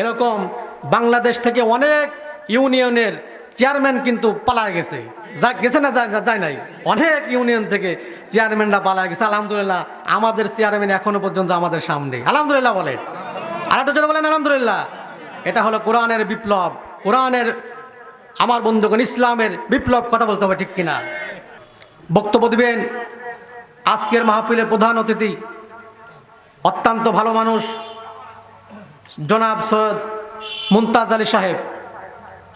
এরকম বাংলাদেশ থেকে অনেক ইউনিয়নের চেয়ারম্যান কিন্তু পালায় গেছে। যা গেছে না যায় নাই? অনেক ইউনিয়ন থেকে চেয়ারম্যানরা পালায় গেছে। আলহামদুলিল্লাহ, আমাদের চেয়ারম্যান এখনও পর্যন্ত আমাদের সামনে। আলহামদুলিল্লাহ বলেন। জোরে বলেন, আলহামদুলিল্লাহ। এটা হলো কোরআনের বিপ্লব। কোরআনের আমার বন্ধুগণ, ইসলামের বিপ্লব কথা বলতে হবে ঠিক কিনা? বক্তব্য দিবেন আজকের মাহফিলের প্রধান অতিথি, অত্যন্ত ভালো মানুষ জনাব সৈয়দ মুমতাজ আলী সাহেব,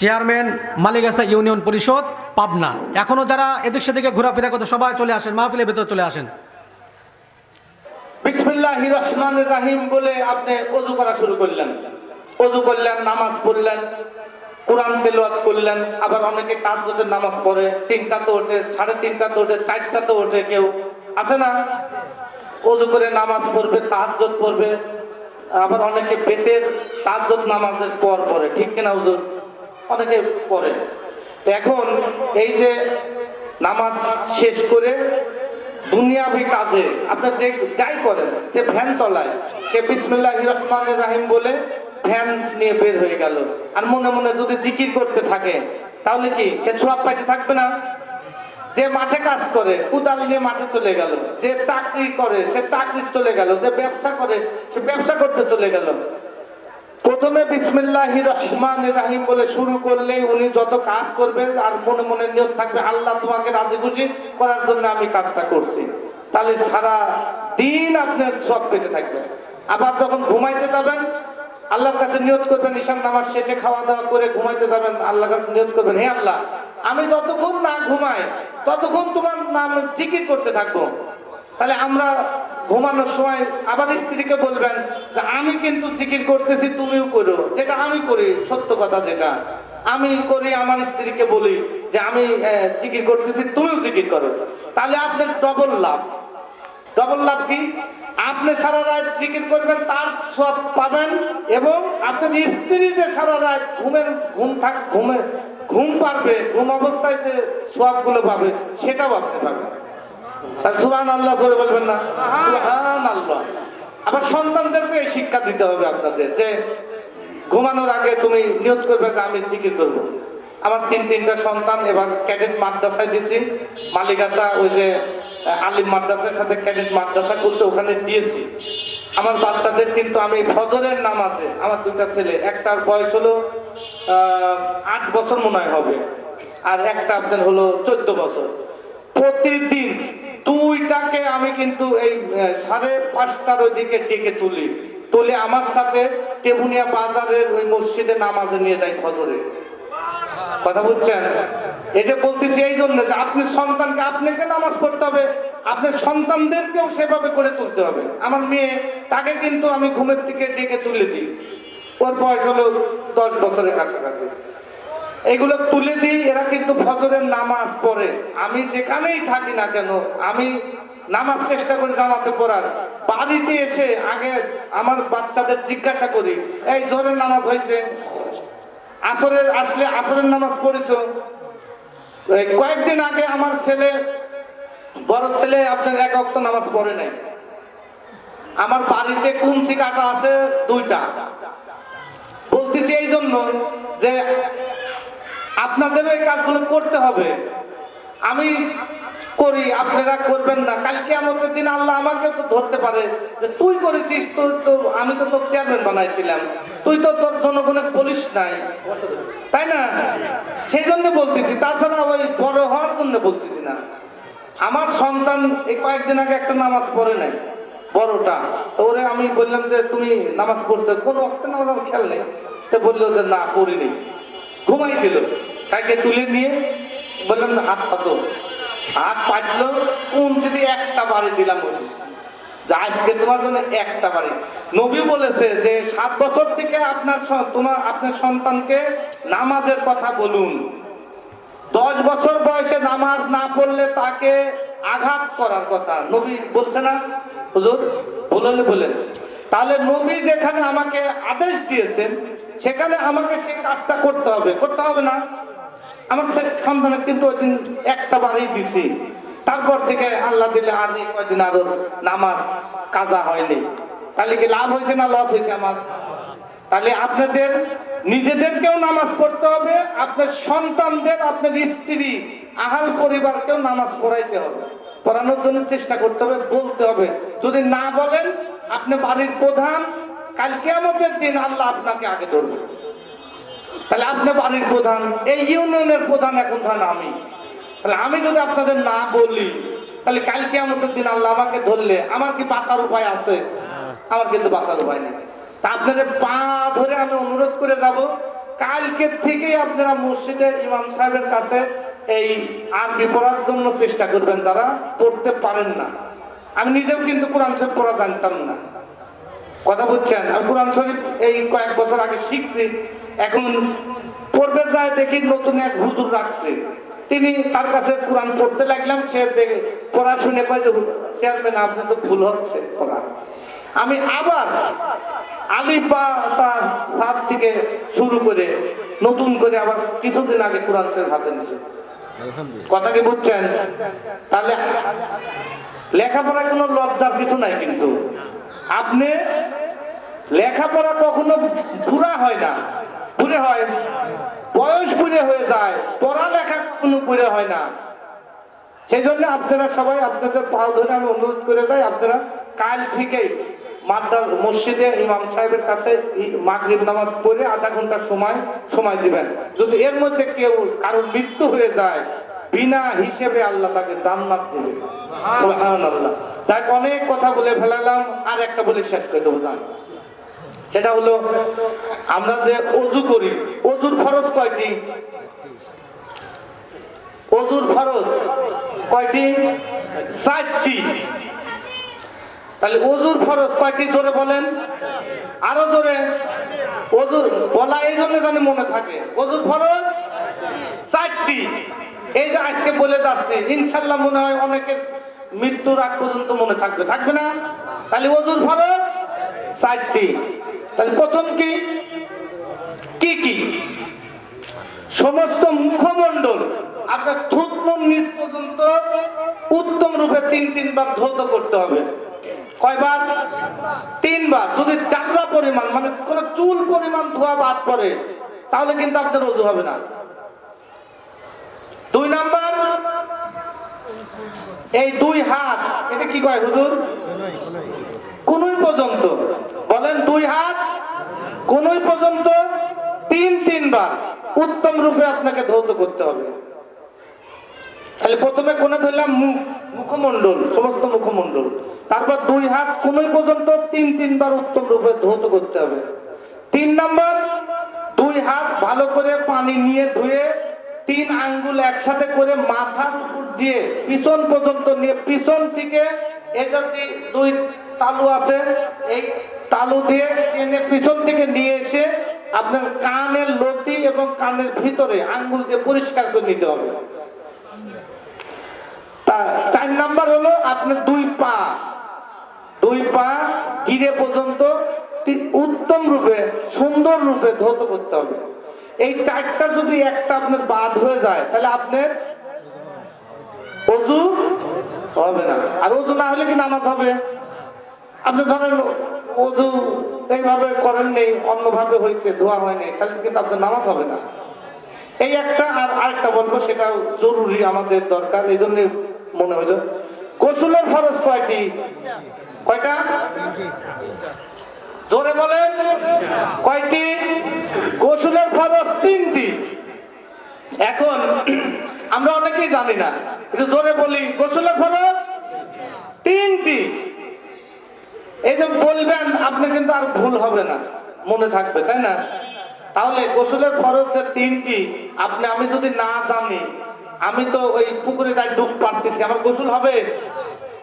চেয়ারম্যান মালিগাসা ইউনিয়ন পরিষদ, পাবনা। এখনও যারা এদিক সেদিকে ঘোরাফেরা করতে সবাই চলে আসেন, মাহফিলের ভেতরে চলে আসেন। রাহিম বলে আপনি অজু করা শুরু করলেন। অজু করলেন, নামাজ পড়লেন আবার অনেকে নামাজ পড়ে ওঠে, সাড়ে ওঠে, চারটা তো ওঠে, কেউ না? অজু করে নামাজ পড়বে, তাহাজ্জুদ পড়বে আবার অনেকে পেটের তাহাজ্জুদ নামাজের পর পড়ে ঠিক কিনা হুজুর? অনেকে পড়ে তো এখন এই যে নামাজ শেষ করে দুনিয়াবি কাজে আপনি যে যাই করেন, যে ভ্যান চলায়, সে বিসমিল্লাহ রহমান রাহিম বলে ভ্যান নিয়ে বের হয়ে গেল। আর মনে মনে যদি জিকির করতে থাকে, তাহলে কি সে সোয়াব পাইতে থাকবে না? যে মাঠে কাজ করে কুদাল নিয়ে মাঠে চলে গেল, যে চাকরি করে, সে চাকরি চলে গেল, যে ব্যবসা করে, সে ব্যবসা করতে চলে গেল। প্রথমে বিসমিল্লাহ রহমান রাহিম বলে শুরু করলে উনি যত কাজ করবেন আর মনে মনে নিয়োগ থাকবে, আল্লাহ তোমাকে রাজি খুশি করার জন্য আমি কাজটা করছি। তাহলে সারা দিন আপনার সব পেতে থাকবে। আবার যখন ঘুমাইতে যাবেন, আল্লাহর কাছে নিয়ত করবেন, ঈশান নামাজ শেষে খাওয়া দাওয়া করে ঘুমাইতে যাবেন, আল্লাহর কাছে নিয়ত করবেন, হে আল্লাহ আমি যতক্ষণ না ঘুমাই, ততক্ষণ তোমার নাম জিকির করতে থাকব। তাহলে আমরা ঘুমানোর সময় আবার স্ত্রীকে বলবেন যে, আমি কিন্তু জিকির করতেছি, তুমিও করো। যেটা আমি করি, সত্য কথা যেটা। আমি করি, আমার স্ত্রীকে বলি যে, আমি জিকির করতেছি, তুমিও জিকির করো। তাহলে আপনার ডবল লাভ। ডবল লাভ কি? আপনি সারা রাত জিকির করবেন, তার সব পাবেন এবং আপনার স্ত্রী যে সারা রাত ঘুমের, ঘুম থাক, ঘুমে ঘুম পারবে, ঘুম অবস্থায় যে সবগুলো পাবে, সেটাও ভাবতে পারবে আর সুবহান আল্লাহ করে বলবেন না? সুবহান আল্লাহ আবার সন্তানদেরকে এই শিক্ষা দিতে হবে আপনাদের যে, ঘুমানোর আগে তুমি নিয়ত করবে যে আমি জিকির করব। আমার তিন, তিনটা সন্তান, এবার ক্যাডেট মাদ্রাসায় দিয়েছি মালিকাসা ওই যে আলিম মাদ্রাসার সাথে ক্যাডেট মাদ্রাসা করছে, ওখানে দিয়েছি। আমার বাচ্চাদের কিন্তু আমি ফজরের নামাজে, আমার দুইটা ছেলে, একটার বয়স হলো আট বছর মনে হয় হবে, আর একটা আপনার হলো চোদ্দ বছর। প্রতিদিন দুইটাকে আমি কিন্তু এই সাড়ে পাঁচটার ওইদিকে ডেকে তুলি। তুলে আমার সাথে তেবুনিয়া বাজারের ওই মসজিদে নামাজে নিয়ে যাই ফজরে। কথা বুঝছেন? এটা বলতেছি এই জন্য যে আপনি সন্তানকে, আপনাকে নামাজ পড়তে হবে, আপনার সন্তানদেরকেও সেভাবে করে তুলতে হবে। আমার মেয়ে, তাকে কিন্তু আমি ঘুমের থেকে ডেকে তুলে দিই। ওর বয়স হলো দশ বছরের কাছাকাছি। এগুলো তুলে দিই, এরা কিন্তু ফজরের নামাজ পড়ে। আমি যেখানেই থাকি না কেন, আমি নামাজ চেষ্টা করি জামাতে পড়ার। বাড়িতে এসে আগে আমার বাচ্চাদের জিজ্ঞাসা করি, এই জোরের নামাজ হয়েছে? আসরের আসলে আসরের নামাজ পড়েছো। কয়েকদিন আগে আমার ছেলে, বড় ছেলে আপনার এক অক্ত নামাজ পড়ে নাই। আমার বাড়িতে কুমচি কাটা আছে দুইটা। বলতেছি এই জন্য যে আপনাদেরও এই কাজগুলো করতে হবে। আমি করি আপনারা করবেন না। কালকে আমাদের দিন আল্লাহ আমাকে তো ধরতে পারে যে, তুই করেছিস তো তো আমি তো তোর চেয়ারম্যান বানাইছিলাম। তুই তো তোর জনগণের বলিস নাই। তাই না? সেই জন্য বলতেছি, তাছাড়া ওই বড় হওয়ার জন্য বলতেছি না। আমার সন্তান এই কয়েকদিন আগে একটা নামাজ পড়ে নাই, বড়টা। তো ওরে আমি বললাম যে, তুমি নামাজ পড়ছো, কোন অক্টে নামাজ আমার খেয়াল নেই। তো বলল যে, না, পড়িনি। ঘুমাইছিল। তাকে তুলে নিয়ে বললাম যে, হাত পাতো পাতলো কোন যদি একটা বাড়ি দিলাম আজকে তোমার জন্য একটা বাড়ি নবী বলেছে যে, সাত বছর থেকে আপনার তোমার আপনার সন্তানকে নামাজের কথা বলুন। দশ বছর বয়সে নামাজ না পড়লে তাকে আঘাত করার কথা। নবী বলছে না? হুজুর বললে বলেন তাহলে নবী যেখানে আমাকে আদেশ দিয়েছেন, সেখানে আমাকে সেই কাজটা করতে হবে। করতে হবে না? আমার সন্তানের কিন্তু ওই দিন একটা বারেই দিছি। তারপর থেকে আল্লাহ দিলে আর কয়দিন আরও নামাজ, কাজা হয়নি। তাহলে কি লাভ হয়েছে না লস হয়েছে আমার? তাহলে আপনাদের নিজেদেরকেও নামাজ পড়তে হবে, আপনার সন্তানদের, আপনার স্ত্রী, আহাল পরিবারকেও নামাজ পড়াইতে হবে। পড়ানোর জন্য চেষ্টা করতে হবে, বলতে হবে। যদি না বলেন, আপনি বাড়ির প্রধান কালকে আমাদের দিন আল্লাহ আপনাকে আগে ধরবে। তাহলে আপনি বাড়ির প্রধান, এই ইউনিয়নের প্রধান এখন ধরেন আমি। তাহলে আমি যদি আপনাদের না বলি, তাহলে কালকে আমাদের দিন আল্লাহ আমাকে ধরলে, আমার কি বাঁচার উপায় আছে? আমার কিন্তু বাঁচার উপায় নেই। তা আপনাদের পা ধরে আমি অনুরোধ করে যাব, কালকে থেকেই আপনারা মসজিদে ইমাম সাহেবের কাছে এই আরবি পড়ার জন্য চেষ্টা করবেন, যারা পড়তে পারেন না। আমি নিজেও কিন্তু কোরআন শরীফ পড়া জানতাম না। কথা বুঝছেন আমি কোরআন শরীফ এই কয়েক বছর আগে শিখছি। এখন পড়বে যায় দেখি নতুন এক হুজুর রাখছে। তিনি তার কাছে কোরআন পড়তে লাগলাম সে দেখে পড়া শুনে কয় যে চেয়ারম্যান আপনি তো ভুল হচ্ছে পড়া। আমি আবার আলিপা তার সাত থেকে শুরু করে নতুন করে আবার কিছুদিন আগে কোরআন শরীফ হাতে নিছে। কথা কি বুঝছেন? তাহলে লেখাপড়ায় কোনো লজ্জার কিছু নাই কিন্তু। আপনি লেখাপড়া কখনো বুড়া হয় না। বুড়ে হয় বয়স বুড়ে হয়ে যায় পড়ালেখা কখনো বুড়ে হয় না। সেই জন্য আপনারা সবাই আপনাদের পাও ধরে আমি অনুরোধ করে যাই আপনারা কাল থেকেই মাদ্রাস মসজিদে ইমাম সাহেবের কাছে মাগরিব নামাজ পড়ে আধা ঘণ্টার সময় সময় দিবেন। যদি এর মধ্যে কেউ কারোর মৃত্যু হয়ে যায় বিনা হিসেবে আল্লাহ তাকে জান্নাত দেবে। সুবহানাল্লাহ। যাক অনেক কথা বলে ফেলালাম আর একটা বলে শেষ করে দেবো জান সেটা হলো, আমরা যে অজু করি, অজুর ফরজ কয়টি? অজুর ফরজ কয়টি? চারটি। তাহলে অজুর ফরজ কয়টি জোরে বলেন? আরও জোরে। অজুর বলা এই জন্য জানি মনে থাকে। অজুর ফরজ চারটি। এই যে আজকে বলে যাচ্ছে, ইনশাল্লাহ মনে হয় অনেকে মৃত্যুর আগ পর্যন্ত মনে থাকবে। থাকবে না? তাহলে অজুর ফরজ চারটি। তাহলে প্রথম কি? কি কি? সমস্ত মুখমণ্ডল, আপনার থুতমন নিচ পর্যন্ত উত্তম রূপে তিন তিনবার ধৌত করতে হবে। কয়বার? তিনবার। যদি চামড়া পরিমাণ মানে কোন চুল পরিমাণ ধোয়া বাদ পড়ে, তাহলে কিন্তু আপনার রজু হবে না। দুই নাম্বার? এই দুই হাত, এটা কি কয় হুজুর? কোনই পর্যন্ত? বলেন দুই হাত। কোনই পর্যন্ত? তিন, তিনবার। উত্তম রূপে আপনাকে ধৌত করতে হবে। তাহলে প্রথমে কোনে ধরলাম মুখ মুখমণ্ডল, সমস্ত মুখমণ্ডল। তারপর দুই হাত কোনই পর্যন্ত? তিন, তিনবার উত্তম রূপে ধৌত করতে হবে। তিন নম্বর, দুই হাত ভালো করে পানি নিয়ে ধুয়ে তিন আঙ্গুল একসাথে করে মাথার উপর দিয়ে পিছন পর্যন্ত নিয়ে, পিছন থেকে এই যদি দুই তালু আছে, এই তালু দিয়ে টেনে পিছন থেকে নিয়ে এসে আপনার কানের লতি এবং কানের ভিতরে আঙ্গুল দিয়ে পরিষ্কার করে নিতে হবে। চার নাম্বার হলো আপনার দুই পা। দুই পা গিরে পর্যন্ত উত্তম রূপে, সুন্দর রূপে ধৌত করতে হবে। এই চারটা যদি একটা আপনার বাদ হয়ে যায়, তাহলে আপনার অজু হবে না। আর অজু না হলে কি নামাজ হবে? আপনি ধরেন অজু এইভাবে করেন নেই অন্যভাবে হয়েছে ধোয়া হয়নি, তাহলে কিন্তু আপনার নামাজ হবে না। এই একটা আর আরেকটা বলব, সেটাও জরুরি আমাদের দরকার, এই জন্য মনে হলো, গোসলের ফরজ কয়টি? কয়টা? জোরে বলেন, কয়টি? গোসলের ফরজ তিনটি। এখন, আমরা অনেকেই জানি না একটু জোরে বলি, গোসলের ফরজ তিনটি। এই যে বলবেন আপনি কিন্তু আর ভুল হবে না। মনে থাকবে, তাই না? তাহলে গোসলের ফরজ যে তিনটি, আপনি, আমি যদি না জানি, আমি তো ওই পুকুরে যাই ডুব পারতেছি আমার গোসল হবে?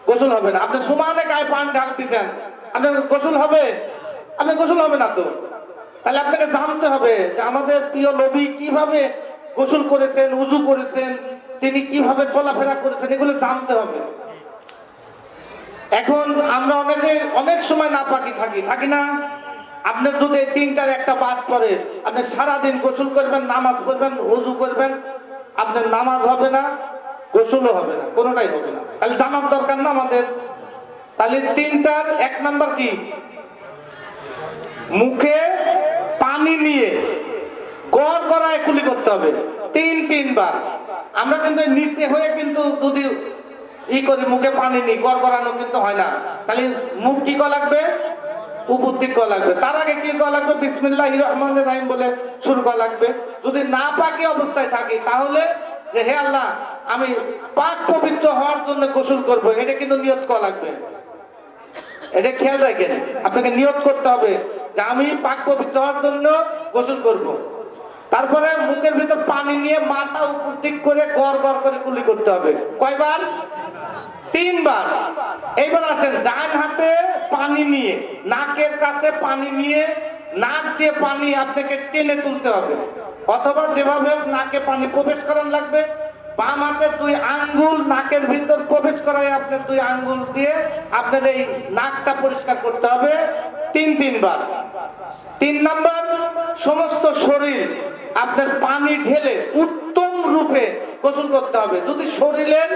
গোসল হবে না। আপনি সমানে গায়ে পান ঢালতেছেন আপনার গোসল হবে? আপনি গোসল হবে না তো? তাহলে আপনাকে জানতে হবে যে আমাদের প্রিয় নবী কীভাবে গোসল করেছেন, উজু করেছেন, তিনি কীভাবে চলাফেরা করেছেন, এগুলো জানতে হবে। এখন আমরা অনেকে অনেক সময় না পাকি থাকি থাকি না? আপনার যদি তিনটার একটা বাদ পড়ে, আপনি সারাদিন গোসল করবেন, নামাজ পড়বেন উজু করবেন, আপনার নামাজ হবে না, গোসলও হবে না, কোনোটাই হবে না। তাহলে জানার দরকার না আমাদের? তাহলে তিনটার এক নাম্বার কি? মুখে পানি নিয়ে গড় গড়ায় কুলি করতে হবে, তিন, তিনবার। আমরা কিন্তু নিচে হয়ে কিন্তু যদি ই করি মুখে পানি নিই, গড় গড়ানো কিন্তু হয় না। খালি মুখ কি করা লাগবে? লাগবে। তার আগে কি লাগবে? বিসমিল্লাহ বলে লাগবে। যদি না অবস্থায় থাকি, তাহলে যে হে আল্লাহ, আমি পাক পবিত্র হওয়ার জন্য গোসল করব, এটা কিন্তু করা লাগবে। এটা খেয়াল আপনাকে নিয়ত করতে হবে যে আমি পাক পবিত্র হওয়ার জন্য গোসল করব। তারপরে মুখের ভিতর পানি নিয়ে মাথা উপর দিক করে গড় গড় করে গুলি করতে হবে। কয়বার? তিনবার। এইবার আসেন, ডান হাতে পানি নিয়ে, নাকের কাছে পানি নিয়ে, নাক দিয়ে পানি আপনাকে টেনে তুলতে হবে। অথবা যেভাবে নাকে পানি প্রবেশ করার লাগবে। বাম হাতে দুই আঙ্গুল, নাকের ভিতর প্রবেশ করায় আপনার দুই আঙ্গুল দিয়ে আপনার এই নাকটা পরিষ্কার করতে হবে। তিন, তিনবার। তিন নাম্বার সমস্ত শরীর আপনার পানি ঢেলে উত্তম রূপে গোসল করতে হবে। যদি শরীরের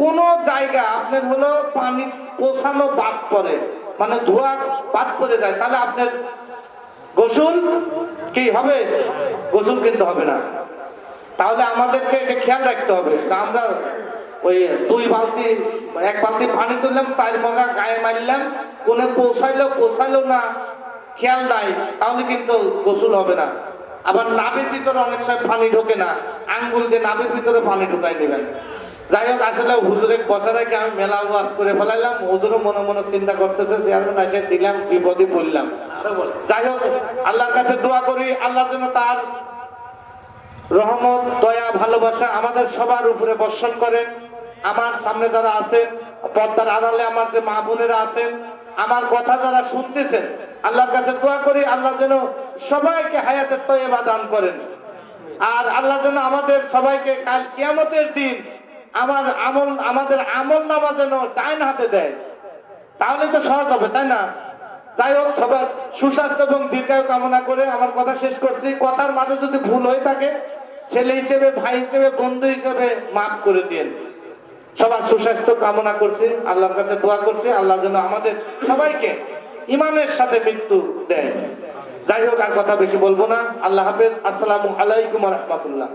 কোন জায়গা আপনার হলো পানি পৌঁছানো বাদ পড়ে মানে ধোয়া বাদ পড়ে যায়, তাহলে আপনার গোসল কি হবে? গোসল কিন্তু হবে না। তাহলে আমাদেরকে এটা খেয়াল রাখতে হবে। আমরা ওই দুই বালতি, এক বালতি পানি তুললাম, চার মগা গায়ে মারলাম কোনে পৌঁছাইলো পৌঁছাইলো না খেয়াল নাই তাহলে কিন্তু গোসল হবে না। আবার নাভির ভিতরে অনেক সময় পানি ঢোকে না আঙ্গুল দিয়ে নাভির ভিতরে পানি ঢুকাই দিবেন। যাই হোক আসলে হুজুরে বসা রেখে আমি মেলা ওয়াজ করে ফেলাইলাম। হুজুরও মনে মনে চিন্তা করতেছে চেয়ারম্যান এসে দিলাম বিপদে পড়লাম। যাই হোক আল্লাহর কাছে দোয়া করি আল্লাহ যেন তার রহমত দয়া ভালোবাসা আমাদের সবার উপরে বর্ষণ করেন। আমার সামনে যারা আছেন পর্দার আড়ালে আমার যে মা বোনেরা আছেন আমার কথা যারা শুনতেছেন আল্লাহর কাছে দোয়া করি, আল্লাহ যেন সবাইকে হায়াতের তৈবা দান করেন। আর আল্লাহ যেন আমাদের সবাইকে কাল কিয়ামতের দিন আমার আমল, আমাদের আমল নামা যেন ডাইন হাতে দেয়। তাহলে তো সহজ হবে, তাই না? যাই হোক, সবার সুস্বাস্থ্য এবং দীর্ঘায়ু কামনা করে আমার কথা শেষ করছি। কথার মাঝে যদি ভুল হয়ে থাকে, ছেলে হিসেবে, ভাই হিসেবে, বন্ধু হিসেবে মাফ করে দিন। সবার সুস্বাস্থ্য কামনা করছি, আল্লাহর কাছে দোয়া করছি, আল্লাহ যেন আমাদের সবাইকে ইমানের সাথে মৃত্যু দেয়। যাই হোক, আর কথা বেশি বলব না। আল্লাহ হাফেজ। আসসালাম আলাইকুম রহমতুল্লাহ।